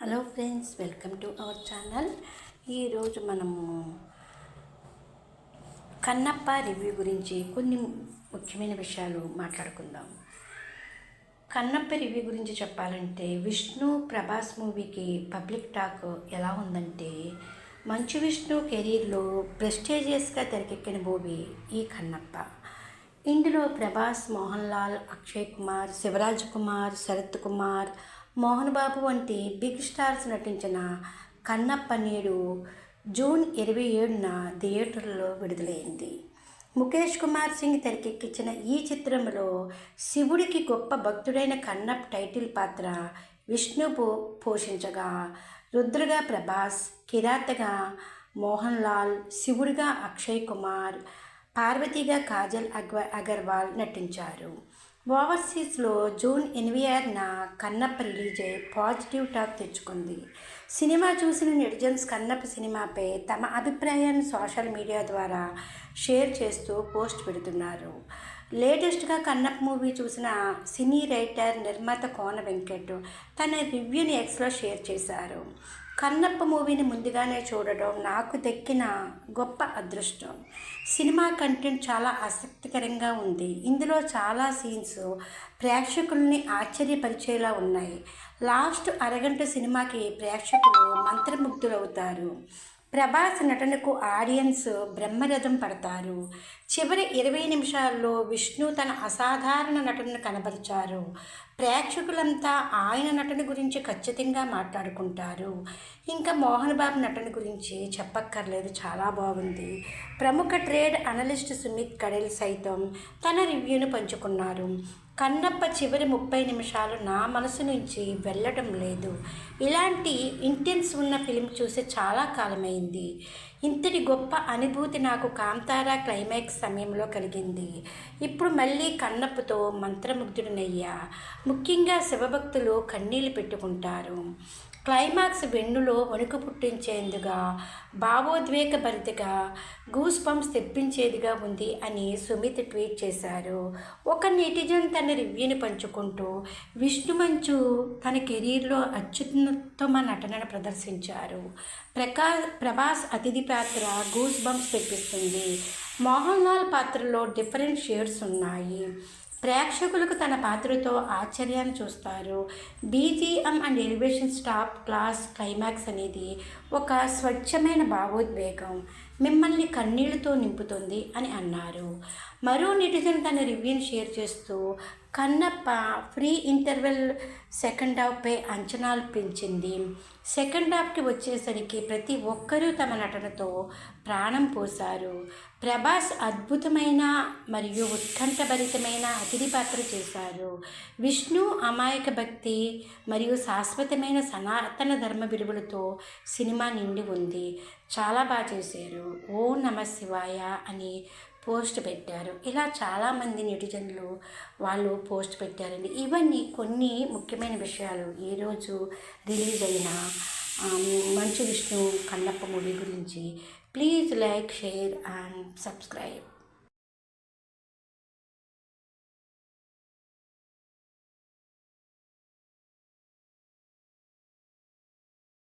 Hello friends welcome to our channel. ఈరోజు మనము Kannappa review గురించి కొన్ని ముఖ్యమైన విషయాలు మాట్లాడుకుందాం. కన్నప్ప రివ్యూ గురించి చెప్పాలంటే విష్ణు ప్రభాస్ మూవీకి పబ్లిక్ టాక్ ఎలా ఉందంటే మంచు విష్ణు కెరీర్లో ప్రెస్టేజియస్గా తెరకెక్కిన మూవీ ఈ కన్నప్ప. ఇందులో ప్రభాస్ మోహన్ లాల్ అక్షయ్ కుమార్ శివరాజ్ కుమార్ శరత్ కుమార్ మోహన్ బాబు వంటి బిగ్ స్టార్స్ నటించిన కన్నప్ప నేడు జూన్ ఇరవై ఏడున థియేటర్లో విడుదలైంది. ముఖేష్ కుమార్ సింగ్ తెరకెక్కించిన ఈ చిత్రంలో శివుడికి గొప్ప భక్తుడైన కన్నప్ టైటిల్ పాత్ర విష్ణు పో పోషించగా రుద్రగా ప్రభాస్ కిరాతగా మోహన్ లాల్ శివుడిగా అక్షయ్ కుమార్ పార్వతిగా కాజల్ అగ్వ అగర్వాల్ నటించారు. ఓవర్సీస్లో జూన్ ఎనిమిది ఆరున కన్నప్ప రిలీజ్ పాజిటివ్ టాక్ తెచ్చుకుంది. సినిమా చూసిన నెటిజన్స్ కన్నప్ప సినిమాపై తమ అభిప్రాయాన్ని సోషల్ మీడియా ద్వారా షేర్ చేస్తూ పోస్ట్ పెడుతున్నారు. లేటెస్ట్గా కన్నప్ప మూవీ చూసిన సినీ రైటర్ నిర్మాత కోన వెంకట్ తన రివ్యూని ఎక్స్లో షేర్ చేశారు. కన్నప్ప మూవీని ముందుగానే చూడడం నాకు దక్కిన గొప్ప అదృష్టం. సినిమా కంటెంట్ చాలా ఆసక్తికరంగా ఉంది. ఇందులో చాలా సీన్స్ ప్రేక్షకుల్ని ఆశ్చర్యపరిచేలా ఉన్నాయి. లాస్ట్ అరగంట సినిమాకి ప్రేక్షకులు మంత్రముగ్ధులవుతారు. ప్రభాస్ నటనకు ఆడియన్స్ బ్రహ్మరథం పడతారు. చివరి ఇరవై నిమిషాల్లో విష్ణు తన అసాధారణ నటనను కనబరిచారు. ప్రేక్షకులంతా ఆయన నటన గురించి ఖచ్చితంగా మాట్లాడుకుంటారు. ఇంకా మోహన్ బాబు నటన గురించి చెప్పక్కర్లేదు చాలా బాగుంది. ప్రముఖ ట్రేడ్ అనలిస్ట్ సుమిత్ కడెల్ సైతం తన రివ్యూను పంచుకున్నారు. కన్నప్ప చివరి ముప్పై నిమిషాలు నా మనసు నుంచి వెళ్ళడం లేదు. ఇలాంటి ఇంటెన్స్ ఉన్న ఫిలిం చూసే చాలా కాలమైంది. ఇంతటి గొప్ప అనుభూతి నాకు కాంతారా క్లైమాక్స్ సమయంలో కలిగింది. ఇప్పుడు మళ్ళీ కన్నప్పతో మంత్రముగ్ధుడినయ్యా. ముఖ్యంగా శివభక్తులు కన్నీళ్ళు పెట్టుకుంటారు. క్లైమాక్స్ వెన్నులో వణుకు పుట్టించేందుగా భావోద్వేగ భరితగా గూస్ పంప్స్ తెప్పించేదిగా ఉంది అని సుమిత్ ట్వీట్ చేశారు. ఒక నెటిజన్ తన రివ్యూని పంచుకుంటూ విష్ణుమంచు తన కెరీర్లో అత్యున్నతమ నటనను ప్రదర్శించారు. ప్రకా ప్రభాస్ అతిథి పాత్ర గూస్ బంప్స్ తెప్పిస్తుంది. మోహన్ లాల్ పాత్రలో డిఫరెంట్ షేడ్స్ ఉన్నాయి. ప్రేక్షకులకు తన పాత్రతో ఆశ్చర్యాన్ని చూస్తారు. BGM and elevation stop class climax అనేది ఒక స్వచ్ఛమైన భావోద్వేగం. మిమ్మల్ని కన్నీళ్ళతో నింపుతుంది అని అన్నారు. మరో నెటిజన్ తన రివ్యూని షేర్ చేస్తూ కన్నప్ప ఫ్రీ ఇంటర్వెల్ సెకండ్ హాఫ్పై అంచనాలు పెంచింది. సెకండ్ హాఫ్కి వచ్చేసరికి ప్రతి ఒక్కరూ తమ నటనతో ప్రాణం పోశారు. ప్రభాస్ అద్భుతమైన మరియు ఉత్కంఠభరితమైన అతిథి పాత్ర చేశారు. విష్ణు అమాయక భక్తి మరియు శాశ్వతమైన సనాతన ధర్మ విలువలతో సినిమా నిండి ఉంది. చాలా బాగా చేశారు. ఓ నమ శివాయ అని పోస్ట్ పెట్టారు. ఇలా చాలామంది నెటిజన్లు వాళ్ళు పోస్ట్ పెట్టారండి. ఇవన్నీ కొన్ని ముఖ్యమైన విషయాలు. ఈరోజు రిలీజ్ అయిన మంచు విష్ణు కన్నప్ప మూవీ గురించి please like share and subscribe.